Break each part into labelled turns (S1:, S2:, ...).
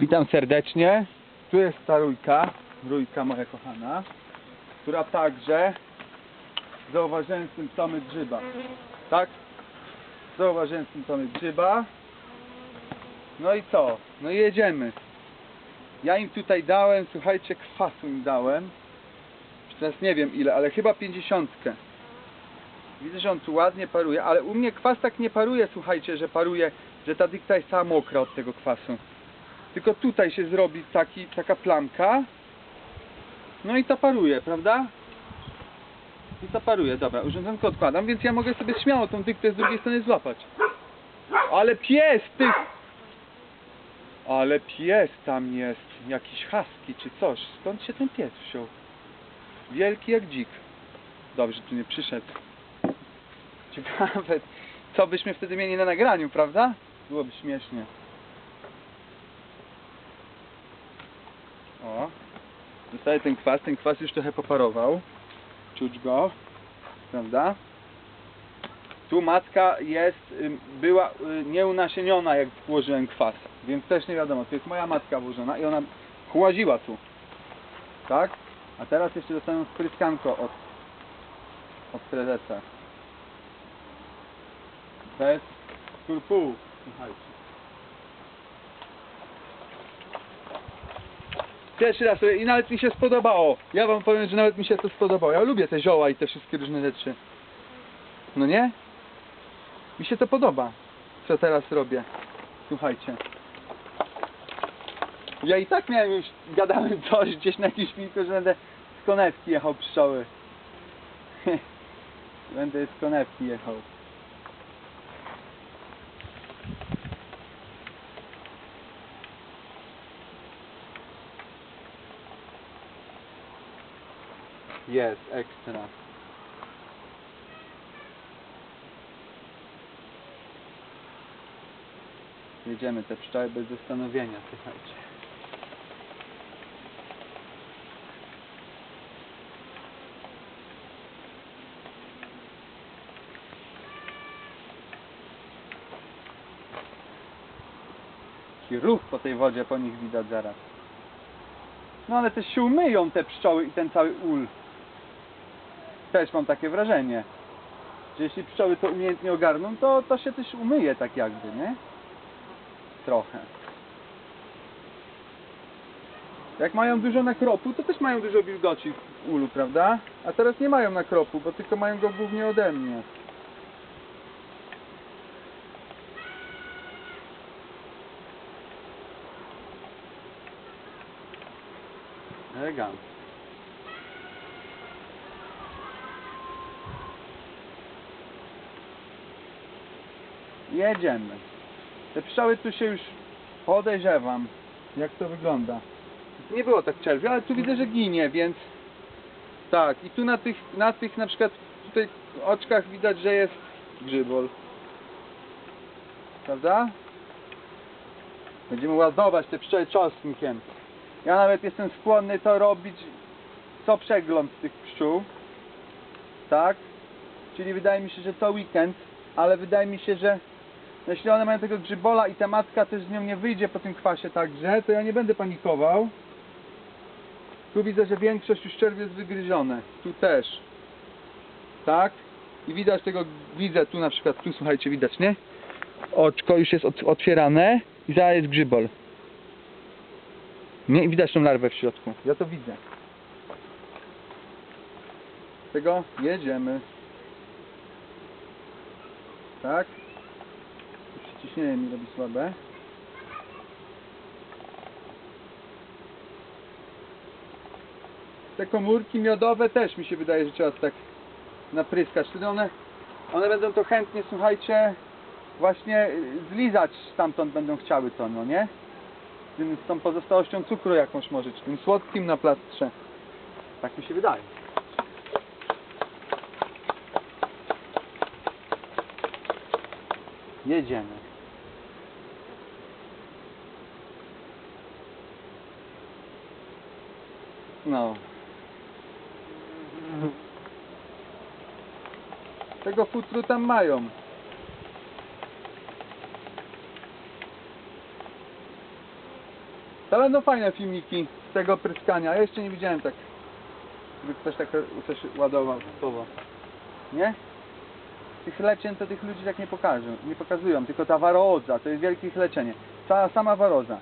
S1: Witam serdecznie. Tu jest ta rójka, rójka moja kochana, która także zauważyłem symptomy grzyba. Tak? Zauważyłem symptomy grzyba. No i co? No i jedziemy. Ja im tutaj dałem, słuchajcie, kwasu im dałem. Teraz nie wiem ile, ale chyba pięćdziesiątkę. Widzę, że on tu ładnie paruje, ale u mnie kwas tak nie paruje, słuchajcie, że paruje, że ta dykta jest cała mokra od tego kwasu. Tylko tutaj się zrobi taki, taka plamka. No i to paruje, prawda? I to paruje, dobra, urządzonko odkładam, więc ja mogę sobie śmiało tą dyktę z drugiej strony złapać. Ale pies, ty! Ale pies tam jest, jakiś husky czy coś. Skąd się ten pies wziął? Wielki jak dzik. Dobrze, tu nie przyszedł. Ciekawe, co byśmy wtedy mieli na nagraniu, prawda? Byłoby śmiesznie. O, zostaje ten kwas, ten kwas już trochę poparował. Czuć go, prawda? Tu matka jest, była y, nieunasieniona jak włożyłem kwas, więc też nie wiadomo, to jest moja matka włożona i ona chłaziła tu. Tak? A teraz jeszcze dostaną spryskanko od, od prezesa. Bez skrupułów, słuchajcie. Pierwszy raz sobie i nawet mi się spodobało. Ja wam powiem, że nawet mi się to spodobało. Ja lubię te zioła i te wszystkie różne rzeczy. No nie? Mi się to podoba, co teraz robię. Słuchajcie. Ja i tak miałem już, gadałem coś gdzieś na jakimś filmie, że będę z konewki jechał pszczoły. będę z konewki jechał. Jest, ekstra. Jedziemy te pszczoły bez zastanowienia, słuchajcie. Taki ruch po tej wodzie po nich widać zaraz. No ale też się umyją te pszczoły i ten cały ul. Też mam takie wrażenie. Że jeśli pszczoły to umiejętnie ogarną, to, to się też umyje tak jakby, nie? Trochę. Jak mają dużo nakropu, to też mają dużo wilgoci w ulu, prawda? A teraz nie mają nakropu, bo tylko mają go głównie ode mnie. Elegancko. Jedziemy. Te pszczoły tu się już podejrzewam, jak to wygląda. Nie było tak czerwiu, ale tu widzę, że ginie, więc tak. I tu na tych, na tych na przykład tutaj oczkach widać, że jest grzybol. Prawda? Będziemy ładować te pszczoły czosnkiem. Ja nawet jestem skłonny to robić co przegląd tych pszczół. Tak? Czyli wydaje mi się, że co weekend, ale wydaje mi się, że jeśli one mają tego grzybola i ta matka też z nią nie wyjdzie po tym kwasie także, to ja nie będę panikował. Tu widzę, że większość już czerwiu jest wygryzione. Tu też. Tak? I widać tego, widzę tu na przykład, tu słuchajcie, widać, nie? Oczko już jest ot- otwierane i zaraz jest grzybol. Nie, i widać tą larwę w środku. Ja to widzę. Tego jedziemy. Tak? Ciśnienie mi robi słabe. Te komórki miodowe też mi się wydaje, że trzeba tak napryskać. Wtedy one, one będą to chętnie, słuchajcie, właśnie zlizać stamtąd będą chciały to, no nie? Tym, z tą pozostałością cukru jakąś może, czy tym słodkim na plastrze. Tak mi się wydaje. Jedziemy. No. Tego futru tam mają. To będą fajne filmiki z tego pryskania. Ja jeszcze nie widziałem tak, żeby ktoś tak coś ładował słowo. Nie? Tych leczeń to tych ludzi tak nie pokażą, nie pokazują, tylko ta waroza, to jest wielkie ich leczenie. Ta sama waroza.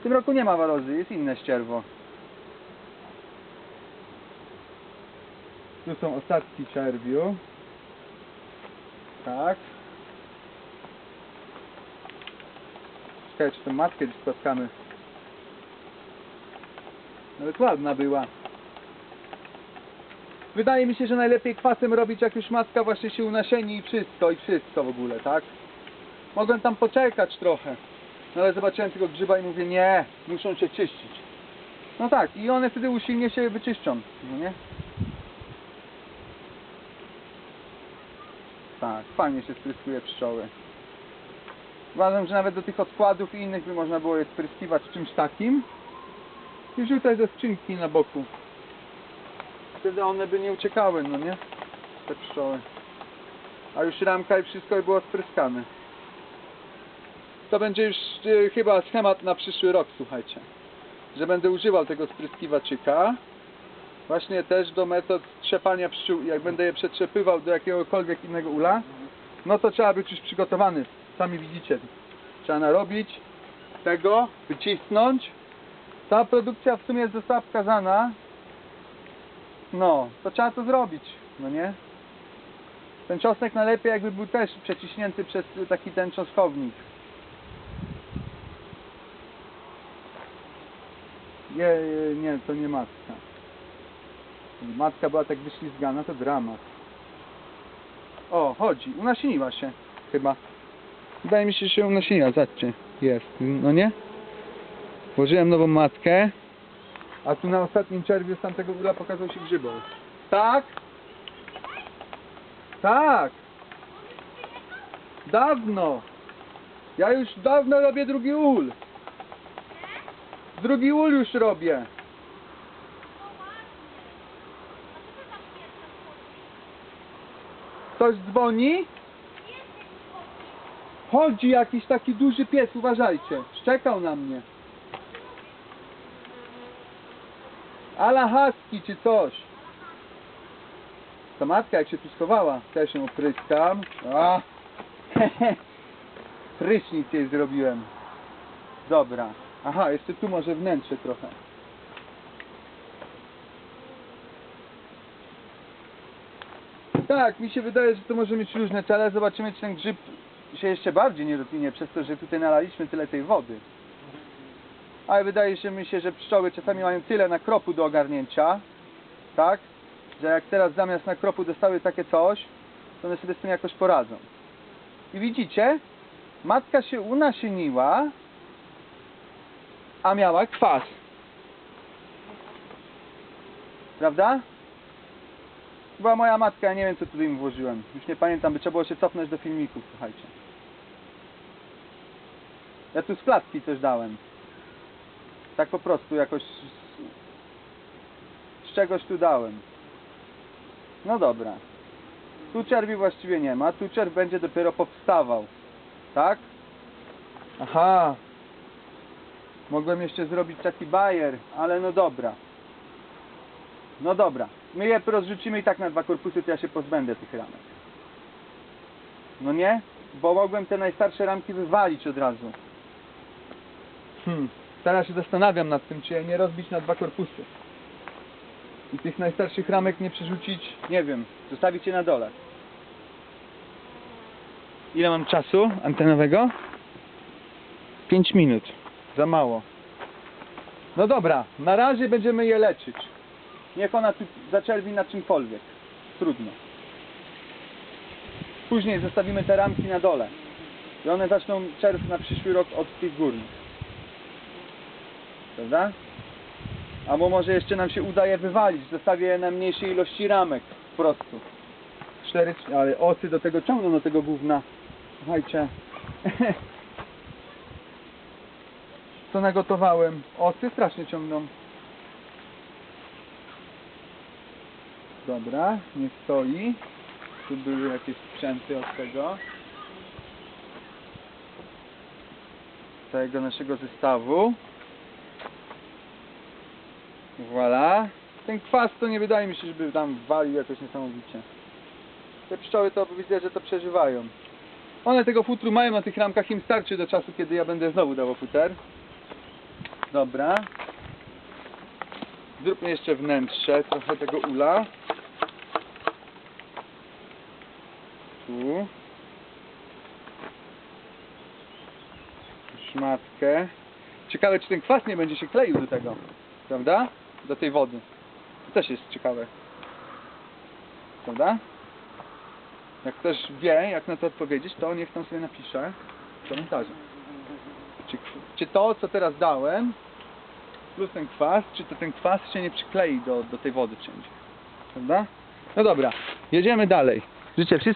S1: W tym roku nie ma warozy, jest inne ścierwo. Tu są ostatki czerwiu. Tak. Czekaj, czy tę matkę gdzieś spotkamy. Nawet ładna była. Wydaje mi się, że najlepiej kwasem robić jak już matka właśnie się unasieni i wszystko, i wszystko w ogóle, tak? Mogłem tam poczekać trochę. No ale zobaczyłem tego grzyba i mówię, nie, muszą się czyścić. No tak, i one wtedy usilnie się wyczyszczą, no nie? Tak, fajnie się spryskuje pszczoły. Uważam, że nawet do tych odkładów i innych by można było je spryskiwać czymś takim. I rzucać ze skrzynki na boku. Wtedy one by nie uciekały, no nie? Te pszczoły. A już ramka i wszystko by było spryskane. To będzie już e, chyba schemat na przyszły rok, słuchajcie. Że będę używał tego spryskiwaczyka. Właśnie też do metod trzepania pszczół. Jak będę je przetrzepywał do jakiegokolwiek innego ula, no to trzeba być już przygotowany. Sami widzicie. Trzeba narobić tego, wycisnąć. Ta produkcja w sumie została wskazana. No, to trzeba to zrobić, no nie? Ten czosnek najlepiej jakby był też przeciśnięty przez taki ten czosnkownik. Nie, nie, to nie matka. Matka była tak wyślizgana, to dramat. O, chodzi, unasieniła się chyba. Wydaje mi się, że się unasieniła, zobaczcie. Jest, no nie? Włożyłem nową matkę, a tu na ostatnim czerwiu z tamtego ula pokazał się grzybol. Tak? Tak! Dawno! Ja już dawno robię drugi ul. Drugi ul już robię. Ktoś dzwoni? Chodzi jakiś taki duży pies, uważajcie. Szczekał na mnie. Ala husky czy coś. Ta matka jak się tu schowała, też ją opryskam. A! Prysznic jej zrobiłem. Dobra. Aha, jeszcze tu może wnętrze trochę. Tak, mi się wydaje, że to może mieć różne cele. Zobaczymy, czy ten grzyb się jeszcze bardziej nie rozwinie przez to, że tutaj nalaliśmy tyle tej wody. Ale wydaje się mi się, że pszczoły czasami mają tyle nakropu do ogarnięcia, tak? Że jak teraz zamiast nakropu dostały takie coś, to one sobie z tym jakoś poradzą. I widzicie, matka się unasieniła, a miała kwas. Prawda? Była moja matka, ja nie wiem co tutaj im włożyłem. Już nie pamiętam, by trzeba było się cofnąć do filmików, słuchajcie. Ja tu z klatki coś dałem. Tak po prostu jakoś z, z czegoś tu dałem. No dobra. Tu czerwi właściwie nie ma, tu czerw będzie dopiero powstawał. Tak? Aha. Mogłem jeszcze zrobić taki bajer, ale no dobra. No dobra. My je rozrzucimy i tak na dwa korpusy, to ja się pozbędę tych ramek. No nie? Bo mogłem te najstarsze ramki wywalić od razu. Hmm. Teraz się zastanawiam nad tym, czy je nie rozbić na dwa korpusy. I tych najstarszych ramek nie przerzucić, nie wiem, zostawić je na dole. Ile mam czasu antenowego? 5 minut. Za mało. No dobra, na razie będziemy je leczyć. Niech ona zaczerwi na czymkolwiek. Trudno. Później zostawimy te ramki na dole. I one zaczną czerw na przyszły rok od tych górnych. Prawda? Albo może jeszcze nam się uda je wywalić. Zostawię je na mniejszej ilości ramek. Po prostu. Cztery, ale osy do tego ciągną do tego gówna. Słuchajcie. Co nagotowałem? Osy strasznie ciągną. Dobra, nie stoi. Tu były jakieś sprzęty od tego. Całego naszego zestawu. Voilà. Ten kwas to nie wydaje mi się, żeby tam walił jakoś niesamowicie. Te pszczoły to widzę, że to przeżywają. One tego futru mają na tych ramkach, im starczy do czasu, kiedy ja będę znowu dawał futer. Dobra. Zróbmy jeszcze wnętrze, trochę tego ula. Tu. Szmatkę. Ciekawe, czy ten kwas nie będzie się kleił do tego, prawda? Do tej wody. To też jest ciekawe. Prawda? Jak ktoś wie, jak na to odpowiedzieć, to niech tam sobie napisze w komentarzu. Czy, czy to, co teraz dałem, plus ten kwas, czy to ten kwas się nie przyklei do, do tej wody wszędzie. Prawda? No dobra, jedziemy dalej. Życzę wszystkim